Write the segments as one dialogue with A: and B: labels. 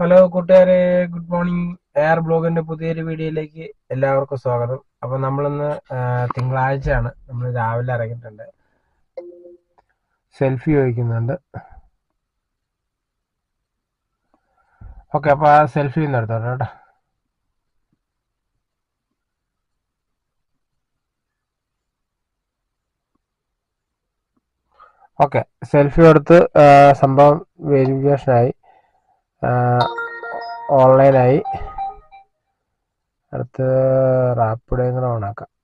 A: Hello കൂട്ടുകാരെ good morning. Air ബ്ലോഗിന്റെ പുതിയൊരു വീഡിയോയിലേക്ക് എല്ലാവർക്കും സ്വാഗതം. അപ്പൊ നമ്മളിന്ന് തിങ്കളാഴ്ചയാണ്. നമ്മൾ രാവിലെ ഇറങ്ങിയിട്ടുണ്ട്. സെൽഫി ചോദിക്കുന്നുണ്ട്. ഓക്കെ അപ്പൊ ആ സെൽഫി ഒന്ന് എടുത്തോട്ടെ കേട്ടോ. ഓക്കെ സെൽഫി എടുത്ത് സംഭവം വെരിഫിക്കേഷനായി. ഓൺലൈനായി. അടുത്ത് റാപ്പിഡേയും കൂടെ ഓണാക്കാം?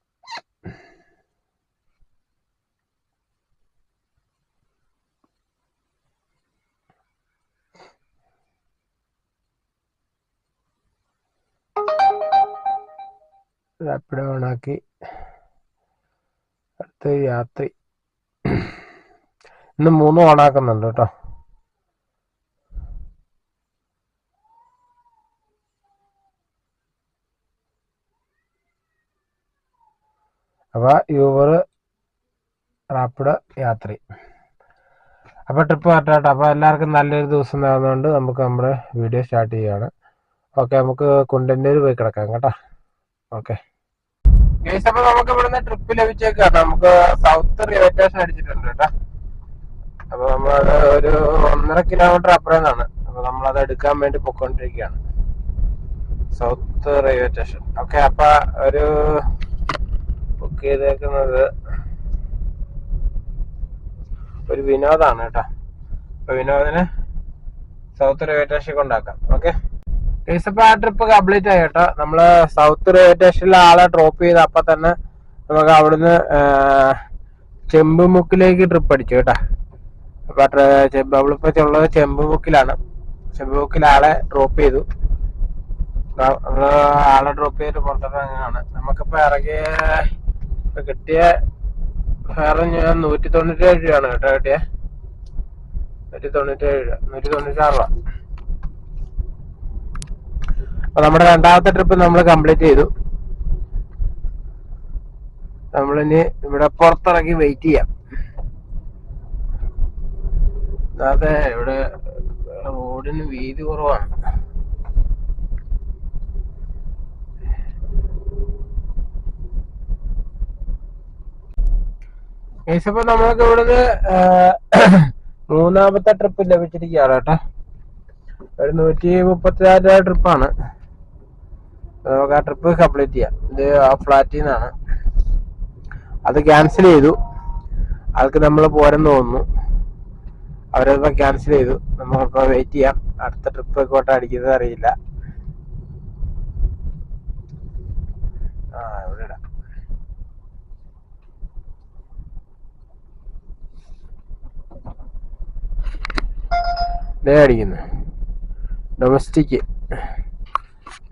A: റാപ്പിഡ് ഓണാക്കി. അടുത്ത് യാത്രി. ഇന്ന് മൂന്നും ഓണാക്കുന്നുണ്ട് കേട്ടോ. അപ്പൊ യൂബർ റാപ്പിഡ് യാത്രി അപ്പോൾ ട്രിപ്പ് കറക്റ്റ് അപ്പോൾ എല്ലാവർക്കും നല്ലൊരു ദിവസം നേർന്നുകൊണ്ട് നമുക്ക് നമ്മുടെ വീഡിയോ സ്റ്റാർട്ട് ചെയ്യാണ് ഓക്കെ നമുക്ക് കുണ്ടന്നൂർ പോയി കിടക്കാം കേട്ടോ. ഓക്കെ അപ്പോൾ നമുക്ക് ഇവിടുന്ന് ട്രിപ്പ് ലഭിച്ചേക്കാം. നമുക്ക് സൗത്ത് റെയിൽവേ സ്റ്റേഷൻ അടിച്ചിട്ടുണ്ട് കേട്ടോ. അപ്പോൾ നമ്മൾ ഒരു ഒന്നര കിലോമീറ്റർ അപ്പുറം നിന്നാണ് അപ്പൊ നമ്മളത് എടുക്കാൻ വേണ്ടി പൊക്കോണ്ടിരിക്കുകയാണ് സൗത്ത് റെയിൽവേ സ്റ്റേഷൻ ഓക്കെ അപ്പോൾ ഒരു ബുക്ക് ചെയ്തേക്കുന്നത് ഒരു വിനോദാണ് കേട്ടോ. അപ്പൊ വിനോദിന് സൗത്ത് റെയിൽവേ കൊണ്ടാക്കാം ഓക്കെ അപ്പൊ ആ ട്രിപ്പ് കംപ്ലീറ്റ് ആയി കേട്ടോ. നമ്മൾ സൗത്ത് റെയിൽവേ ആളെ ഡ്രോപ്പ് ചെയ്ത് അപ്പൊ തന്നെ നമുക്ക് അവിടുന്ന് ചെമ്പുമുക്കിലേക്ക് ട്രിപ്പ് അടിച്ചു കേട്ടോ. അപ്പൊ ചെമ്പ് നമ്മളിപ്പോ ഉള്ളത് ചെമ്പുമുക്കിലാണ്. ചെമ്പുമുക്കിൽ ആളെ ഡ്രോപ്പ് ചെയ്തു. ആളെ ഡ്രോപ്പ് ചെയ്തിട്ട് പുറത്തിറങ്ങാണ് നമുക്കിപ്പോ ഇറങ്ങിയ ഇപ്പൊ കിട്ടിയ ഫെയർ ഞാൻ നൂറ്റി തൊണ്ണൂറ്റേഴ് രൂപയാണ് കേട്ടോ കിട്ടിയ. നൂറ്റി തൊണ്ണൂറ്റേഴ് രൂപ നൂറ്റി തൊണ്ണൂറ്റാറ് രൂപ. അപ്പൊ നമ്മുടെ രണ്ടാമത്തെ ട്രിപ്പ് നമ്മൾ കംപ്ലീറ്റ് ചെയ്തു. നമ്മളിനി ഇവിടെ പുറത്തിറങ്ങി വെയിറ്റ് ചെയ്യാം. അതെ ഇവിടെ റോഡിന് വീതി കുറവാണ്. ഏസപ്പോ നമ്മൾക്ക് ഇവിടുന്ന് മൂന്നാമത്തെ ട്രിപ്പ് ലഭിച്ചിരിക്കുകയാണ് കേട്ടോ. ഒരു നൂറ്റി മുപ്പത്തിനാല് രൂപ ട്രിപ്പാണ് നമുക്ക് ആ ട്രിപ്പ് കംപ്ലീറ്റ് ചെയ്യാം. ഇത് ആ ഫ്ലാറ്റിൽ നിന്നാണ് അത് ക്യാൻസൽ ചെയ്തു. ആൾക്ക് നമ്മൾ പോരെന്ന് തോന്നുന്നു. അവരത് ക്യാൻസൽ ചെയ്തു. നമുക്കിപ്പോ വെയിറ്റ് ചെയ്യാം. അടുത്ത ട്രിപ്പ് കോട്ട അടിക്കുന്നത് അറിയില്ല ആ ഇവിടെ ഇടാം ദേ അടിക്കുന്നു ഡൊമസ്റ്റിക്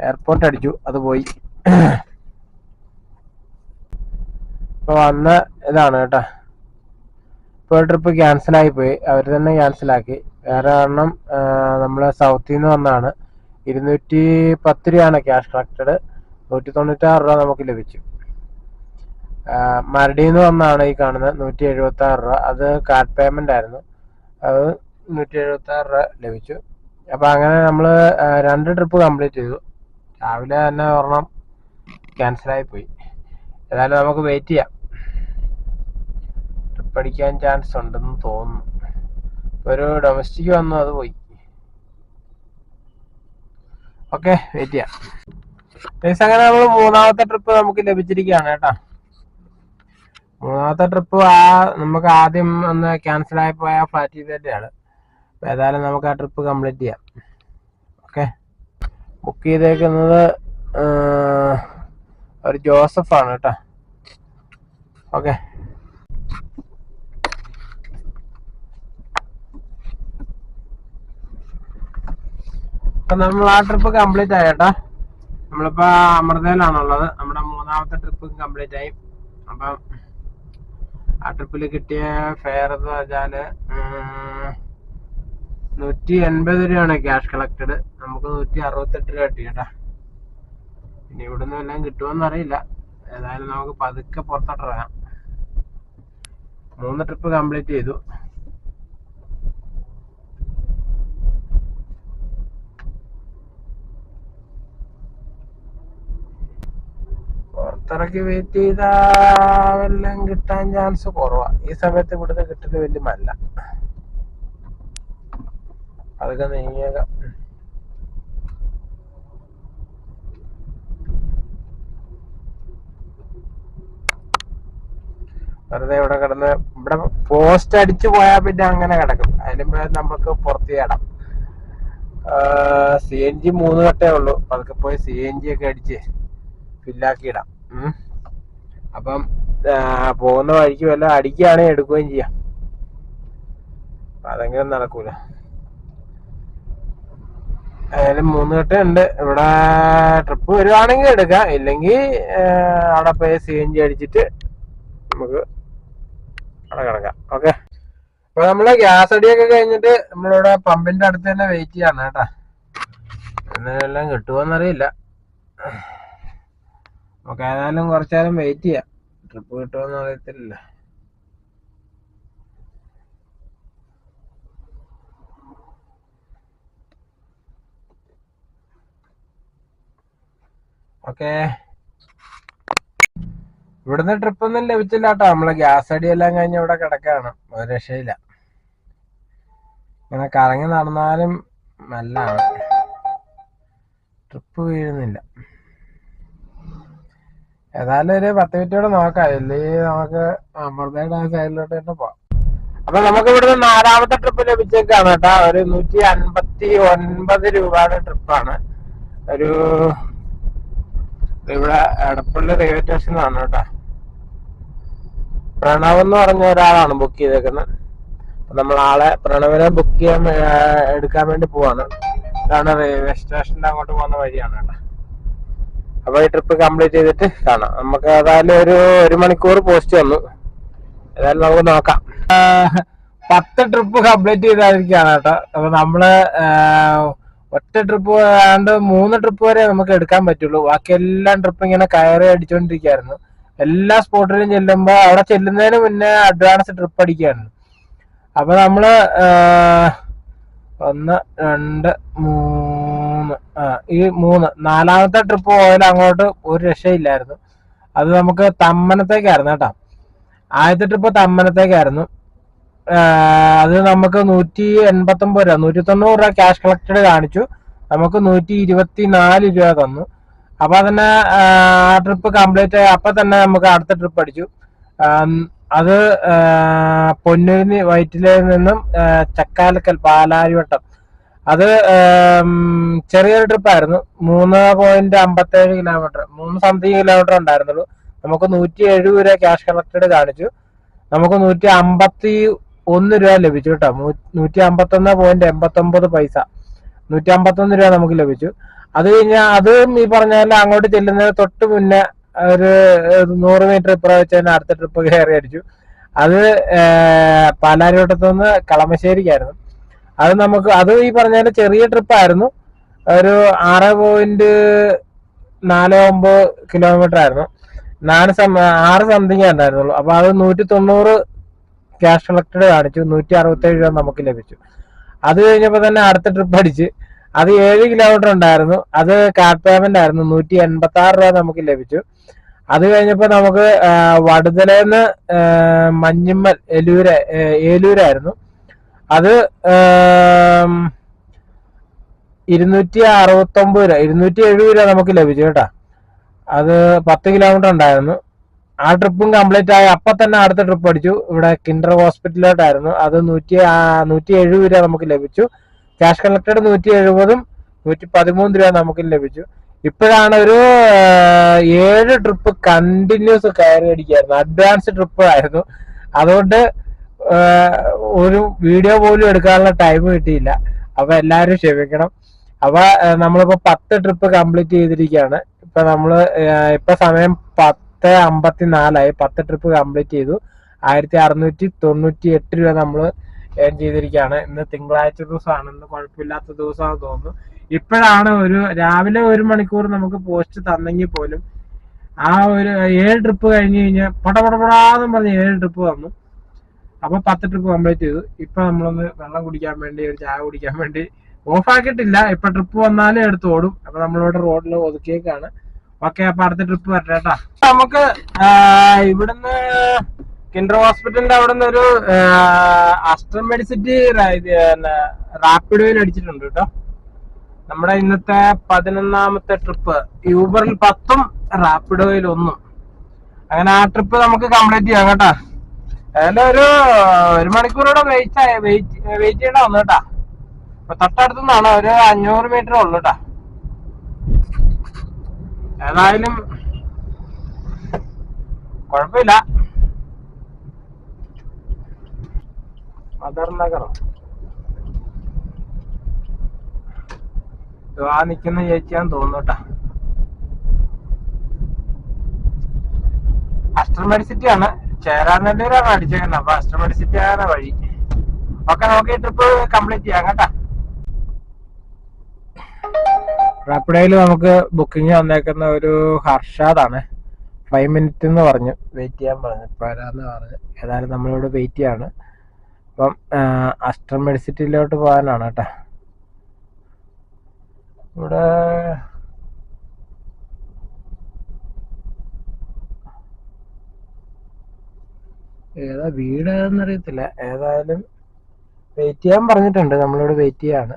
A: എയർപോർട്ട് അടിച്ചു. അത് പോയി. ഇപ്പൊ വന്ന ഇതാണ് കേട്ടോ. ഇപ്പോൾ ട്രിപ്പ് ക്യാൻസൽ ആയി പോയി. അവർ തന്നെ ക്യാൻസലാക്കി വേറെ കാരണം നമ്മൾ സൗത്തിൽ നിന്ന് വന്നാണ്. ഇരുന്നൂറ്റി പത്ത് രൂപയാണ് ക്യാഷ് കളക്റ്റഡ് നൂറ്റി തൊണ്ണൂറ്റാറ് രൂപ നമുക്ക് ലഭിച്ചു. മരടിയിൽ നിന്ന് വന്നാണ് ഈ കാണുന്നത് നൂറ്റി എഴുപത്തി ആറ് രൂപ. അത് കാർഡ് പേയ്മെന്റ് ആയിരുന്നു. അത് നൂറ്റി എഴുപത്തി ആറ് രൂപ ലഭിച്ചു. അപ്പൊ അങ്ങനെ നമ്മൾ രണ്ട് ട്രിപ്പ് കംപ്ലീറ്റ് ചെയ്തു. രാവിലെ തന്നെ ഒരെണ്ണം ക്യാൻസലായി പോയി. ഏതായാലും നമുക്ക് വെയിറ്റ് ചെയ്യാം. ട്രിപ്പ് അടിക്കാൻ ചാൻസ് ഉണ്ടെന്ന് തോന്നുന്നു. ഒരു ഡൊമസ്റ്റിക് വന്നു അത് പോയി. ഓക്കെ വെയിറ്റ് ചെയ്യാം. അങ്ങനെ നമ്മൾ മൂന്നാമത്തെ ട്രിപ്പ് നമുക്ക് ലഭിച്ചിരിക്കുകയാണ് കേട്ടോ. മൂന്നാമത്തെ ട്രിപ്പ് ആ നമുക്ക് ആദ്യം ഒന്ന് ക്യാൻസൽ ആയി പോയ ഫ്ലാറ്റ് ഫ്ലാറ്റിൽ തന്നെയാണ് അപ്പൊ ഏതായാലും നമുക്ക് ആ ട്രിപ്പ് കംപ്ലീറ്റ് ചെയ്യാം. ഓക്കെ ബുക്ക് ചെയ്തേക്കുന്നത് ഒരു ജോസഫ് ആണ് കേട്ടോ. ഓക്കെ അപ്പൊ നമ്മൾ ആ ട്രിപ്പ് കംപ്ലീറ്റ് ആയി കേട്ടോ. നമ്മളിപ്പോ അമൃതയിലാണുള്ളത്. നമ്മുടെ മൂന്നാമത്തെ ട്രിപ്പ് കംപ്ലീറ്റ് ആയി. അപ്പം ആ ട്രിപ്പിൽ കിട്ടിയ ഫെയർ എന്ന് വെച്ചാൽ ഉം, നൂറ്റി എൺപത് രൂപയാണ് ക്യാഷ് കളക്റ്റഡ് നമുക്ക് നൂറ്റി അറുപത്തെട്ട് രൂപ കിട്ടി കേട്ടാ. ഇനി ഇവിടെ നിന്ന് എല്ലാം കിട്ടുമെന്ന് അറിയില്ല. ഏതായാലും നമുക്ക് പതുക്കെ പുറത്തോട്ടിറങ്ങാം മൂന്ന് ട്രിപ്പ് കംപ്ലീറ്റ് ചെയ്തു. പുറത്തിറക്കി വെയിറ്റ് ചെയ്താൽ എല്ലാം കിട്ടാൻ ചാൻസ് കുറവാണ് ഈ സമയത്ത് ഇവിടുന്ന് കിട്ടൽ വലിയ മല്ല. അതൊക്കെ നീങ്ങിയേക്കാം. വെറുതെ ഇവിടെ കിടന്ന് ഇവിടെ പോസ്റ്റ് അടിച്ചു പോയാൽ പിന്നെ അങ്ങനെ കിടക്കും. അതിന് നമുക്ക് പുറത്ത് ചാടാം സി എൻ ജി മൂന്ന് കട്ടേ ഉള്ളൂ. അതൊക്കെ പോയി സി എൻ ജി ഒക്കെ അടിച്ച് ഫില്ലാക്കി ഇടാം. അപ്പം പോകുന്ന വഴിക്ക് വല്ല അടിക്കുകയാണെങ്കിൽ എടുക്കുകയും ചെയ്യാം. അതെങ്കിലും നടക്കൂല. ഏതായാലും മൂന്ന് കെട്ട് ഉണ്ട്. ഇവിടെ ട്രിപ്പ് വരുവാണെങ്കിൽ എടുക്കാം. ഇല്ലെങ്കിൽ അവിടെ പോയി സി എൻ ജി അടിച്ചിട്ട് നമുക്ക് അവിടെ കിടക്കാം. ഓക്കെ അപ്പൊ നമ്മൾ ഗ്യാസ് അടിയൊക്കെ കഴിഞ്ഞിട്ട് നമ്മളിവിടെ പമ്പിന്റെ അടുത്ത് തന്നെ വെയിറ്റ് ചെയ്യാണ് കേട്ടാ. എല്ലാം കിട്ടുമോന്നറിയില്ല നമുക്ക് ഏതായാലും കുറച്ചേരം വെയിറ്റ് ചെയ്യാം. ട്രിപ്പ് കിട്ടുമോന്ന് അറിയത്തില്ല ഓക്കേ. ഇവിടുന്ന് ട്രിപ്പ് ഒന്നും ലഭിച്ചില്ല കേട്ടോ നമ്മൾ ഗ്യാസ് അടി എല്ലാം കഴിഞ്ഞ് ഇവിടെ കിടക്കാണ്. ഒരു രക്ഷയില്ല. ഇങ്ങനെ കറങ്ങി നടന്നാലും നല്ല ട്രിപ്പ് വീഴുന്നില്ല. ഏതായാലും ഒരു പത്ത് മിനിറ്റോടെ നോക്കാം. ഇല്ലേ നമുക്ക് അമൃതയുടെ ആ സൈഡിലോട്ട് തന്നെ പോവാം. അപ്പൊ നമുക്ക് ഇവിടുന്ന് നാലാമത്തെ ട്രിപ്പ് ലഭിച്ചേക്കാണ് കേട്ടോ. ഒരു നൂറ്റി അൻപത്തി ഒൻപത് രൂപയുടെ ട്രിപ്പാണ് ഒരു ഇവിടെ എടപ്പള്ളി റെയിൽവേ സ്റ്റേഷനിലാണ് കേട്ടോ. പ്രണവ് എന്ന് പറഞ്ഞ ഒരാളാണ് ബുക്ക് ചെയ്തേക്കുന്നത്. നമ്മൾ ആളെ പ്രണവിനെ ബുക്ക് ചെയ്യാൻ എടുക്കാൻ വേണ്ടി പോവാണ്. ഇതാണ് റെയിൽവേ സ്റ്റേഷനിൽ അങ്ങോട്ട് പോകുന്ന വഴിയാണ് കേട്ടോ. അപ്പൊ ഈ ട്രിപ്പ് കംപ്ലീറ്റ് ചെയ്തിട്ട് കാണാം. നമുക്ക് ഏതായാലും ഒരു ഒരു മണിക്കൂർ പോസ്റ്റ് വന്നു. ഏതായാലും നമുക്ക് നോക്കാം. പത്ത് ട്രിപ്പ് കംപ്ലീറ്റ് ചെയ്തായിരിക്കാണ് കേട്ടോ. അപ്പൊ നമ്മൾ ഒറ്റ ട്രിപ്പ് ആണ്ട് മൂന്ന് ട്രിപ്പ് വരെ നമുക്ക് എടുക്കാൻ പറ്റുള്ളൂ. ബാക്കി എല്ലാം ട്രിപ്പ് ഇങ്ങനെ കയറി അടിച്ചോണ്ടിരിക്കായിരുന്നു. എല്ലാ സ്പോട്ടിലും ചെല്ലുമ്പോ അവിടെ ചെല്ലുന്നതിന് മുന്നേ അഡ്വാൻസ് ട്രിപ്പ് അടിക്കുകയാണ് അപ്പൊ നമ്മൾ ഒന്ന് രണ്ട് മൂന്ന് ഈ മൂന്ന് നാലാമത്തെ ട്രിപ്പ് പോയാലും അങ്ങോട്ട് ഒരു രക്ഷയില്ലായിരുന്നു. അത് നമുക്ക് തമ്മനത്തേക്കായിരുന്നു കേട്ടോ. ആദ്യത്തെ ട്രിപ്പ് തമ്മനത്തേക്കായിരുന്നു. അത് നമുക്ക് നൂറ്റി എൺപത്തി ഒമ്പത് രൂപ നൂറ്റി തൊണ്ണൂറ് രൂപ ക്യാഷ് കളക്റ്റഡ് കാണിച്ചു. നമുക്ക് നൂറ്റി ഇരുപത്തി നാല് രൂപ തന്നു. അപ്പൊ തന്നെ ആ ട്രിപ്പ് കംപ്ലീറ്റ് ആയി. അപ്പൊ തന്നെ നമുക്ക് അടുത്ത ട്രിപ്പ് അടിച്ചു. അത് പൊന്നൂരിന് വയറ്റിലെ നിന്നും ചക്കാലക്കൽ പാലാരിവട്ടം. അത് ചെറിയൊരു ട്രിപ്പായിരുന്നു മൂന്ന് പോയിന്റ് അമ്പത്തേഴ് കിലോമീറ്റർ മൂന്ന് സംതിങ് കിലോമീറ്റർ ഉണ്ടായിരുന്നുള്ളൂ. നമുക്ക് നൂറ്റി എഴുപത് രൂപ ക്യാഷ് കളക്റ്റഡ് കാണിച്ചു. നമുക്ക് നൂറ്റി അമ്പത്തി ഒന്ന് രൂപ ലഭിച്ചു കേട്ടോ. നൂറ്റി അമ്പത്തി ഒന്ന് പോയിന്റ് എൺപത്തി ഒമ്പത് പൈസ. നൂറ്റി അമ്പത്തി ഒന്ന് രൂപ നമുക്ക് ലഭിച്ചു. അത് കഴിഞ്ഞാൽ അതും ഈ പറഞ്ഞ അങ്ങോട്ട് ചെല്ലുന്നതിന് തൊട്ട് മുന്നേ ഒരു ഒരു നൂറ് മീറ്റർ ഇപ്പുറം വെച്ച് തന്നെ അടുത്ത ട്രിപ്പ് കയറി അടിച്ചു. അത് പാലാരിവട്ടത്തു നിന്ന് കളമശ്ശേരിക്കായിരുന്നു. അത് നമുക്ക് അത് ഈ പറഞ്ഞ പോലെ ചെറിയ ട്രിപ്പായിരുന്നു ഒരു ആറ് പോയിന്റ് നാല് ഒമ്പത് കിലോമീറ്റർ ആയിരുന്നു. നാല് സം ആറ് സംതിങ് ഉണ്ടായിരുന്നുള്ളൂ. അപ്പൊ അത് നൂറ്റി തൊണ്ണൂറ് ക്യാഷ് കളക്റ്റഡ് കാണിച്ചു. നൂറ്റി അറുപത്തേഴ് രൂപ നമുക്ക് ലഭിച്ചു. അത് കഴിഞ്ഞപ്പോൾ തന്നെ അടുത്ത ട്രിപ്പ് അടിച്ച്. അത് ഏഴ് കിലോമീറ്റർ ഉണ്ടായിരുന്നു. അത് കാർഡ് പേയ്മെന്റ് ആയിരുന്നു. നൂറ്റി എൺപത്തി ആറ് രൂപ നമുക്ക് ലഭിച്ചു. അത് കഴിഞ്ഞപ്പോൾ നമുക്ക് വടുതലേന്ന് മഞ്ഞിമ്മൽ എലൂര ഏലൂരായിരുന്നു അത് ഇരുന്നൂറ്റി അറുപത്തി ഒമ്പത് രൂപ ഇരുന്നൂറ്റി എഴുപത് രൂപ നമുക്ക് ലഭിച്ചു കേട്ടോ. അത് പത്ത് കിലോമീറ്റർ ഉണ്ടായിരുന്നു. ആ ട്രിപ്പും കംപ്ലീറ്റ് ആയി. അപ്പൊ തന്നെ അടുത്ത ട്രിപ്പ് അടിച്ചു ഇവിടെ കിൻഡർ ഹോസ്പിറ്റലിലോട്ടായിരുന്നു. അത് നൂറ്റി നൂറ്റി എഴുപത് രൂപ നമുക്ക് ലഭിച്ചു. ക്യാഷ് കളക്ടഡ് നൂറ്റി എഴുപതും നൂറ്റി പതിമൂന്ന് രൂപ നമുക്ക് ലഭിച്ചു. ഇപ്പോഴാണ് ഒരു ഏഴ് ട്രിപ്പ് കണ്ടിന്യൂസ് കയറി അടിക്കായിരുന്നു അഡ്വാൻസ് ട്രിപ്പ് ആയിരുന്നു. അതുകൊണ്ട് ഒരു വീഡിയോ പോലും എടുക്കാനുള്ള ടൈം കിട്ടിയില്ല. അപ്പൊ എല്ലാവരും ക്ഷമിക്കണം. അപ്പൊ നമ്മളിപ്പോ പത്ത് ട്രിപ്പ് കംപ്ലീറ്റ് ചെയ്തിരിക്കുകയാണ്. ഇപ്പൊ നമ്മൾ ഇപ്പൊ സമയം പത്ത് അമ്പത്തിനാലായി. പത്ത് ട്രിപ്പ് കംപ്ലീറ്റ് ചെയ്തു. ആയിരത്തി അറുന്നൂറ്റി തൊണ്ണൂറ്റി എട്ട് രൂപ നമ്മൾ ഏൺ ചെയ്തിരിക്കുകയാണ്. ഇന്ന് തിങ്കളാഴ്ച ദിവസമാണ്. ഇന്ന് കുഴപ്പമില്ലാത്ത ദിവസമാണെന്ന് തോന്നുന്നു. ഇപ്പോഴാണ് ഒരു രാവിലെ ഒരു മണിക്കൂർ നമുക്ക് പോസ്റ്റ് തന്നെങ്കിൽ പോലും ആ ഒരു ഏഴ് ട്രിപ്പ് കഴിഞ്ഞ് കഴിഞ്ഞാൽ പടപടപടാന്ന് പറഞ്ഞ് ഏഴ് ട്രിപ്പ് വന്നു. അപ്പൊ പത്ത് ട്രിപ്പ് കംപ്ലീറ്റ് ചെയ്തു. ഇപ്പൊ നമ്മളൊന്ന് വെള്ളം കുടിക്കാൻ വേണ്ടി ഒരു ചായ കുടിക്കാൻ വേണ്ടി ഓഫ് ആക്കിയിട്ടില്ല. ഇപ്പൊ ട്രിപ്പ് വന്നാലും എടുത്ത് ഓടും അപ്പൊ നമ്മളിവിടെ റോഡിൽ ഒതുക്കിയേക്കാണ്. ഓക്കെ അപ്പൊ അടുത്ത ട്രിപ്പ് വരട്ടെ നമുക്ക് ഇവിടുന്ന് കിൻഡർ ഹോസ്പിറ്റലിന്റെ അവിടുന്ന് ഒരു അസ്റ്റർ മെഡിസിറ്റി റാപ്പിഡ് റാപ്പിഡോയിൽ അടിച്ചിട്ടുണ്ട് കേട്ടോ. നമ്മുടെ ഇന്നത്തെ പതിനൊന്നാമത്തെ ട്രിപ്പ് യൂബറിൽ പത്തും റാപ്പിഡോയിൽ ഒന്നും. അങ്ങനെ ആ ട്രിപ്പ് നമുക്ക് കംപ്ലീറ്റ് ചെയ്യാം കേട്ടാ. ഏതായാലും ഒരു ഒരു മണിക്കൂറോടെ വെയിറ്റ് വെയിറ്റ് വെയിറ്റ് ചെയ്യണ്ട വന്നു കേട്ടാ. തൊട്ടടുത്തുനിന്നാണ് ഒരു അഞ്ഞൂറ് മീറ്റർ ഉള്ളു കേട്ടാ. ഏതായാലും കുഴപ്പമില്ല. മദർ നഗർ. ആ നിക്കുന്ന ചേച്ചിയാന്ന് തോന്നുന്നു കേട്ടാ. സിറ്റി ആണ്. ചേരാനല്ലൂരാണ് അടിച്ചേക്കുന്നത്. അപ്പൊ അസ്റ്റർ സിറ്റി ആണ് വഴി. ഒക്കെ നമുക്ക് ഈ ട്രിപ്പ് കംപ്ലീറ്റ് ചെയ്യാം കേട്ടാ. റാപ്പിഡോയിൽ നമുക്ക് ബുക്കിംഗ് വന്നേക്കുന്ന ഒരു ഹർഷാദാണ്. ഫൈവ് മിനിറ്റ് എന്ന് പറഞ്ഞു. വെയിറ്റ് ചെയ്യാൻ പറഞ്ഞു. ഇപ്പൊ വരാന്ന് പറഞ്ഞു. ഏതായാലും നമ്മളിവിടെ വെയിറ്റ് ചെയ്യാണ്. അപ്പം അസ്റ്റർ മെഡിസിറ്റിയിലോട്ട് പോകാനാണ് കേട്ടോ. ഇവിടെ ഏതാ വീട് ഏതാന്നറിയത്തില്ല ഏതായാലും വെയിറ്റ് ചെയ്യാൻ പറഞ്ഞിട്ടുണ്ട്. നമ്മളിവിടെ വെയിറ്റ് ചെയ്യാണ്.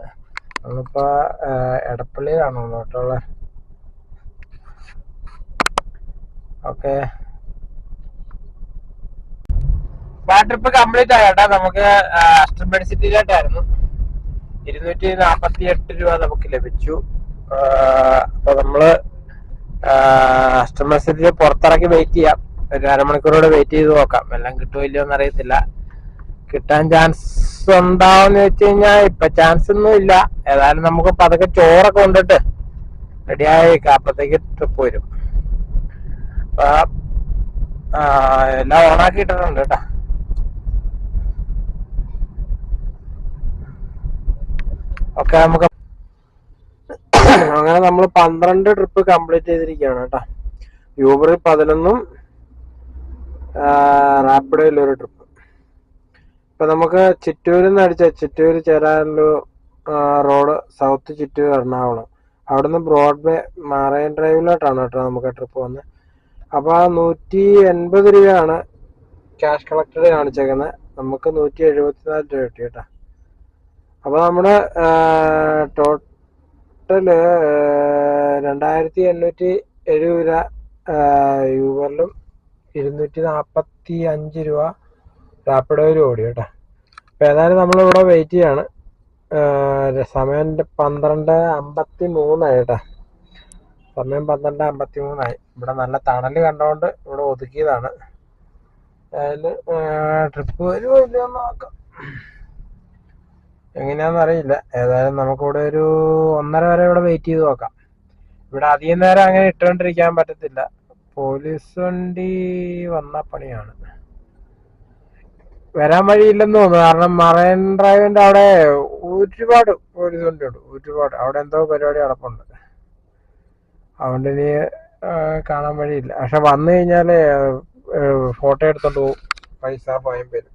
A: നമ്മളിപ്പോ ആ, എടപ്പള്ളിയിലാണ് കേട്ടോളെ. ഓക്കെ. ട്രിപ്പ് കംപ്ലീറ്റ് ആയിട്ടാ. നമുക്ക് അസ്റ്റർ സിറ്റിയിലായിട്ടായിരുന്നു ഇരുന്നൂറ്റി നാപ്പത്തി എട്ട് രൂപ നമുക്ക് ലഭിച്ചു. അപ്പൊ നമ്മൾ അസ്റ്റർ സിറ്റിയിൽ പുറത്തിറക്കി വെയിറ്റ് ചെയ്യാം. ഒരു അരമണിക്കൂറോടെ വെയിറ്റ് ചെയ്ത് നോക്കാം. എല്ലാം കിട്ടുമോ ഇല്ലയോ എന്ന് അറിയത്തില്ല. കിട്ടാൻ ചാൻസ് ഉണ്ടാവുമെന്ന് വെച്ച് കഴിഞ്ഞാൽ ഇപ്പൊ ചാൻസ് ഒന്നും ഇല്ല. ഏതായാലും നമുക്ക് പതുക്കെ ചോറൊക്കെ കൊണ്ടിട്ട് റെഡിയായി അപ്പത്തേക്ക് ട്രിപ്പ് വരും. എല്ലാം ഓണാക്കി ഇട്ടിട്ടുണ്ട് കേട്ടാ. ഓക്കെ നമുക്ക് അങ്ങനെ നമ്മൾ പന്ത്രണ്ട് ട്രിപ്പ് കംപ്ലീറ്റ് ചെയ്തിരിക്കുകയാണ് കേട്ടാ. യൂബറിൽ പതിനൊന്നും റാപ്പിഡോയിൽ ട്രിപ്പ് ഇപ്പൊ നമുക്ക് ചിറ്റൂരിൽ നിന്ന് അടിച്ച ചിറ്റൂര് ചേരാനൊരു റോഡ് സൗത്ത് ചിറ്റൂർ എറണാകുളം. അവിടുന്ന് ബ്രോഡ്വേ മറൈൻ ഡ്രൈവിലോട്ടാണ് കേട്ടോ നമുക്ക് ട്രിപ്പ് വന്നത് അപ്പൊ ആ നൂറ്റി എൺപത് രൂപയാണ് ക്യാഷ് കളക്ടർ കാണിച്ചേക്കുന്നത് നമുക്ക് നൂറ്റി എഴുപത്തിനാല് രൂപ കിട്ടി കേട്ടോ. അപ്പൊ നമ്മുടെ ടോട്ടൽ രണ്ടായിരത്തി എണ്ണൂറ്റി എഴുപത് രൂപ യൂബറിലും ഇരുന്നൂറ്റി നാപ്പത്തി അഞ്ച് രൂപ റാപ്പിഡോയിലും ഓടി കേട്ടോ. അപ്പൊ ഏതായാലും നമ്മളിവിടെ വെയിറ്റ് ചെയ്യാണ്. സമയം പന്ത്രണ്ട് അമ്പത്തി മൂന്നായി കേട്ടോ. സമയം പന്ത്രണ്ട് അമ്പത്തി മൂന്നായി ഇവിടെ നല്ല തണൽ കണ്ടോണ്ട് ഇവിടെ ഒതുക്കിയതാണ്. അതിൽ ട്രിപ്പ് വരുമോ ഇല്ലയോ നോക്കാം. എങ്ങനെയാന്ന് അറിയില്ല. ഏതായാലും നമുക്കിവിടെ ഒരു ഒന്നര വരെ ഇവിടെ വെയിറ്റ് ചെയ്ത് നോക്കാം. ഇവിടെ അധികം നേരം അങ്ങനെ ഇട്ടുകൊണ്ടിരിക്കാൻ പറ്റത്തില്ല. പോലീസ് വണ്ടി വന്ന പണിയാണ്. വരാൻ വഴിയില്ലെന്ന് തോന്നുന്നു. കാരണം മറൈൻ ഡ്രൈവിന്റെ അവിടെ ഒരുപാട് പോലീസ് ഉണ്ട് ഒരുപാട്. അവിടെ എന്തോ പരിപാടി നടപ്പുണ്ട്. അതുകൊണ്ട് ഇനി കാണാൻ വഴിയില്ല. പക്ഷെ വന്നു കഴിഞ്ഞാൽ ഫോട്ടോ എടുത്തോണ്ട് പോകും പൈസ പോയം പേര്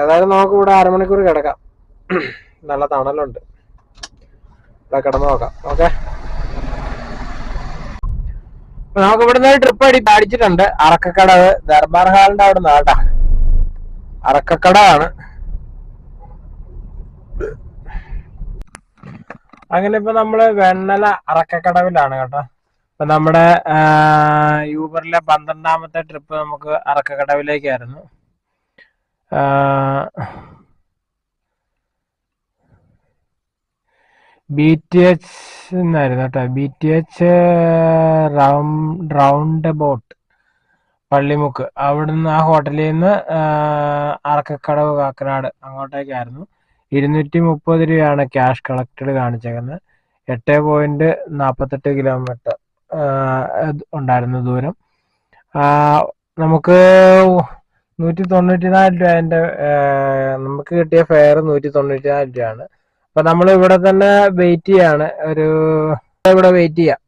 A: ഏതായാലും നമുക്ക് ഇവിടെ അരമണിക്കൂർ കിടക്കാം. നല്ല തണലുണ്ട്. ഇവിടെ കിടന്ന് നോക്കാം. ഓക്കെ? നമുക്ക് ഇവിടുന്ന് ഒരു ട്രിപ്പ് അടി അടിച്ചിട്ടുണ്ട് അറക്കക്കടവ് ദർബാർ ഹാളിന്റെ അവിടെ നാട്ടാ അറക്കക്കടവാണ് അങ്ങനെ ഇപ്പൊ നമ്മൾ വെണ്ണല അറക്കക്കടവിലാണ് കേട്ടോ. ഇപ്പൊ നമ്മുടെ യൂബറിലെ പന്ത്രണ്ടാമത്തെ ട്രിപ്പ് നമുക്ക് അറക്കക്കടവിലേക്കായിരുന്നു. ബി ടി എച്ച് എന്നായിരുന്നു കേട്ടോ. B T H round boat. Pallimukku. അവിടുന്ന് ആ ഹോട്ടലിൽ നിന്ന് അറക്കക്കടവ് കാക്കനാട് അങ്ങോട്ടേക്കായിരുന്നു. ഇരുന്നൂറ്റി മുപ്പത് രൂപയാണ് ക്യാഷ് കളക്റ്റഡ് കാണിച്ചേക്കുന്നത്. എട്ട് പോയിന്റ് നാൽപ്പത്തെട്ട് കിലോമീറ്റർ ഉണ്ടായിരുന്നു ദൂരം. നമുക്ക് നൂറ്റി തൊണ്ണൂറ്റി നാല് രൂപ അതിന്റെ നമുക്ക് കിട്ടിയ ഫെയർ നൂറ്റി തൊണ്ണൂറ്റി നാല് രൂപയാണ്. അപ്പൊ നമ്മൾ ഇവിടെ തന്നെ വെയിറ്റ് ചെയ്യാണ്. ഒരു ഇവിടെ വെയിറ്റ് ചെയ്യാം.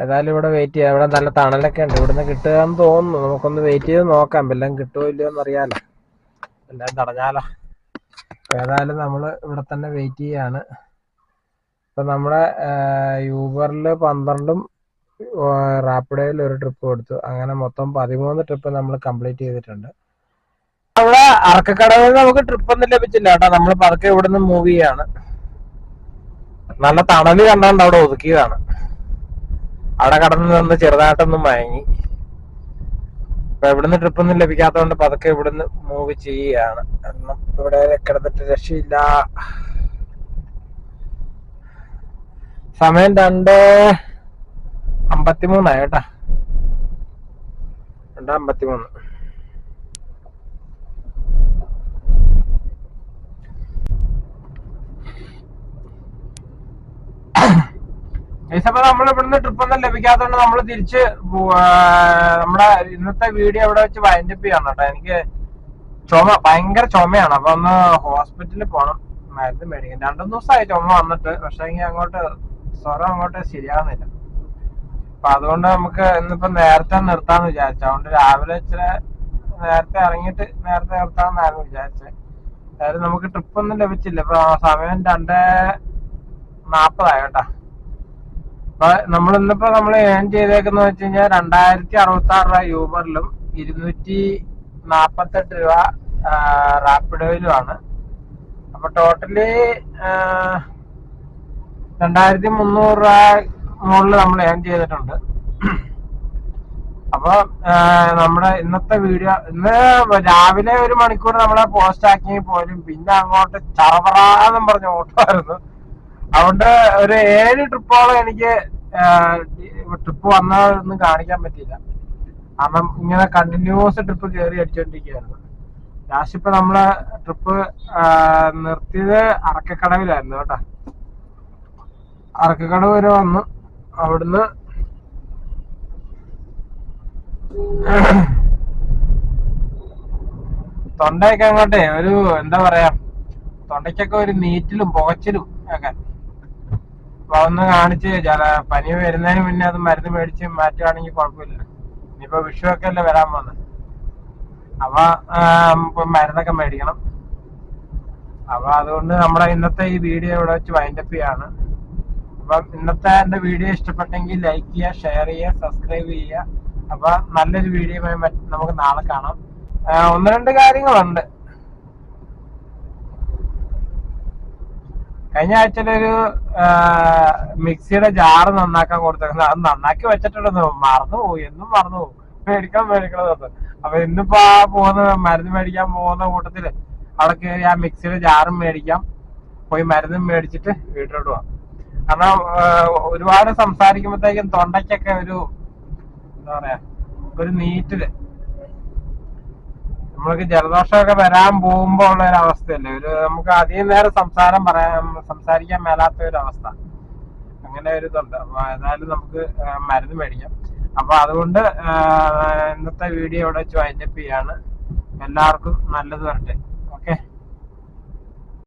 A: ഏതായാലും ഇവിടെ വെയിറ്റ് ചെയ്യാം. ഇവിടെ നല്ല തണലൊക്കെ ഉണ്ട്. ഇവിടുന്ന് കിട്ടുക എന്ന് തോന്നുന്നു. നമുക്കൊന്ന് വെയിറ്റ് ചെയ്ത് നോക്കാം. എല്ലാം കിട്ടുമോ ഇല്ലയോ എന്ന് അറിയാലോ എല്ലാം തടഞ്ഞാലോ ഏതായാലും നമ്മൾ ഇവിടെ തന്നെ വെയിറ്റ് ചെയ്യാണ്. ഇപ്പം നമ്മുടെ യൂബറിൽ പന്ത്രണ്ടും റാപ്പിഡോയിൽ ഒരു ട്രിപ്പ് കൊടുത്തു. അങ്ങനെ മൊത്തം പതിമൂന്ന് ട്രിപ്പ് നമ്മൾ കംപ്ലീറ്റ് ചെയ്തിട്ടുണ്ട്. അവിടെ അറക്കക്കടവിൽ നമുക്ക് ട്രിപ്പ് ഒന്നും ലഭിച്ചില്ല കേട്ടോ. നമ്മൾ പതുക്കെ ഇവിടുന്ന് മൂവ് ചെയ്യാണ്. നല്ല തണൽ കണ്ടാണ്ട് അവിടെ ഒതുക്കിയതാണ്. അവിടെ കടന്ന് നിന്ന് ചെറുതായിട്ടൊന്ന് മയങ്ങി. അപ്പൊ ഇവിടുന്ന് ട്രിപ്പൊന്നും ലഭിക്കാത്തതുകൊണ്ട് പതുക്കെ ഇവിടുന്ന് മൂവ് ചെയ്യുകയാണ്. കാരണം ഇവിടെ കിടന്നിട്ട് രക്ഷയില്ല. സമയം രണ്ട് അമ്പത്തിമൂന്നായി കേട്ടാ. രണ്ട് അമ്പത്തിമൂന്ന്. അപ്പൊ നമ്മൾ ഇവിടുന്ന് ട്രിപ്പ് ഒന്നും ലഭിക്കാത്തതുകൊണ്ട് നമ്മൾ തിരിച്ച് നമ്മുടെ ഇന്നത്തെ വീഡിയോ ഇവിടെ വെച്ച് വൈൻഡപ്പ് ചെയ്യണം കേട്ടോ. എനിക്ക് ചുമ ഭയങ്കര ചുമയാണ്. അപ്പൊ ഒന്ന് ഹോസ്പിറ്റലിൽ പോകണം മരുന്ന് മേടിക്കാൻ. രണ്ടു ദിവസമായി ചുമ വന്നിട്ട്. പക്ഷെ എങ്കിൽ അങ്ങോട്ട് സ്വരം അങ്ങോട്ട് ശരിയാവുന്നില്ല. അപ്പൊ അതുകൊണ്ട് നമുക്ക് ഇന്നിപ്പോ നേരത്തെ നിർത്താന്ന് വിചാരിച്ചു. അതുകൊണ്ട് രാവിലെ ഇച്ചിരി നേരത്തെ ഇറങ്ങിയിട്ട് നേരത്തെ നിർത്താമെന്നായിരുന്നു വിചാരിച്ചത് അതായത് നമുക്ക് ട്രിപ്പ് ഒന്നും ലഭിച്ചില്ല. ഇപ്പൊ സമയം രണ്ടേ നാപ്പതായി കേട്ടാ. നമ്മൾ ഇന്നിപ്പോ നമ്മൾ ഏൺ ചെയ്തേക്കുന്ന വെച്ച് കഴിഞ്ഞാൽ രണ്ടായിരത്തി അറുപത്തി ആറ് രൂപ യൂബറിലും ഇരുന്നൂറ്റി നാപ്പത്തെട്ട് രൂപ റാപ്പിഡോയിലുമാണ് അപ്പൊ ടോട്ടലി രണ്ടായിരത്തി മുന്നൂറ് രൂപ മുകളിൽ നമ്മൾ ഏൺ ചെയ്തിട്ടുണ്ട്. അപ്പൊ നമ്മുടെ ഇന്നത്തെ വീഡിയോ ഇന്ന് രാവിലെ ഒരു മണിക്കൂർ നമ്മളെ പോസ്റ്റ് ആക്കി പോലും പിന്നെ അങ്ങോട്ട് ചറപറാന്നും പറഞ്ഞ ഓട്ടമായിരുന്നു അതുകൊണ്ട് ഒരു ഏഴ് ട്രിപ്പോളം എനിക്ക് ട്രിപ്പ് വന്നതൊന്നും കാണിക്കാൻ പറ്റിയില്ല. കാരണം ഇങ്ങനെ കണ്ടിന്യൂസ് ട്രിപ്പ് കയറി അടിച്ചോണ്ടിരിക്കുകയായിരുന്നു. ലാസ്റ്റ് ഇപ്പൊ നമ്മൾ ട്രിപ്പ് നിർത്തിയത് അറക്കക്കടവിലായിരുന്നു കേട്ടോ. അറക്കക്കടവ് വരെ വന്നു. അവിടുന്ന് തൊണ്ടയൊക്കെ അങ്ങോട്ടേ ഒരു എന്താ പറയാ തൊണ്ടയ്ക്കൊക്കെ ഒരു നീറ്റിലും പുകച്ചിലും ഒക്കെ. അതൊന്ന് കാണിച്ച് ചില പനി വരുന്നതിന് മുന്നേ അത് മരുന്ന് മേടിച്ച് മാറ്റുകയാണെങ്കിൽ കുഴപ്പമില്ല. ഇനിയിപ്പോ വിഷു ഒക്കെ അല്ലേ വരാൻ പോകുന്നത് അപ്പൊ മരുന്നൊക്കെ മേടിക്കണം. അപ്പൊ അതുകൊണ്ട് നമ്മുടെ ഇന്നത്തെ ഈ വീഡിയോ ഇവിടെ വെച്ച് വൈൻഡപ്പ് ചെയ്യാണ്. അപ്പം ഇന്നത്തെ എന്റെ വീഡിയോ ഇഷ്ടപ്പെട്ടെങ്കിൽ ലൈക്ക് ചെയ്യുക ഷെയർ ചെയ്യുക സബ്സ്ക്രൈബ് ചെയ്യുക. അപ്പൊ നല്ലൊരു മറ്റ് നമുക്ക് നാളെ കാണാം. ഒന്ന് രണ്ട് കാര്യങ്ങളുണ്ട്. കഴിഞ്ഞ ആഴ്ചയിലൊരു മിക്സിയുടെ ജാറ് നന്നാക്കാൻ കൊടുത്തേക്കുന്നത് അത് നന്നാക്കി വെച്ചിട്ടുണ്ടെന്ന് മറന്നു പോയി എന്നും മറന്നു പോകും മേടിക്കാൻ മേടിക്കണം എന്ന് പറഞ്ഞു. അപ്പൊ ഇന്നിപ്പോ ആ പോകുന്ന മരുന്ന് മേടിക്കാൻ പോകുന്ന കൂട്ടത്തിൽ അവിടെ കയറി ആ മിക്സിയുടെ ജാറും മേടിക്കാം. പോയി മരുന്നും മേടിച്ചിട്ട് വീട്ടിലോട്ട് പോവാം. കാരണം ഒരുപാട് സംസാരിക്കുമ്പോഴത്തേക്കും തൊണ്ടയ്ക്കൊക്കെ ഒരു എന്താ പറയാ ഒരു നീറ്റിൽ നമ്മൾക്ക് ജലദോഷമൊക്കെ വരാൻ പോകുമ്പോ ഉള്ള ഒരു അവസ്ഥയല്ലേ? ഒരു നമുക്ക് അധികം നേരം സംസാരം പറയാൻ സംസാരിക്കാൻ മേലാത്ത ഒരു അവസ്ഥ. അങ്ങനെ ഒരു ഇതുണ്ട്. അപ്പൊ ഏതായാലും നമുക്ക് മരുന്ന് മേടിക്കാം. അപ്പൊ അതുകൊണ്ട് ഇന്നത്തെ വീഡിയോ ഇവിടെ വെച്ച് വൈൻഡപ്പ് ചെയ്യാണ്. എല്ലാവർക്കും നല്ലത് വരട്ടെ. ഓക്കെ?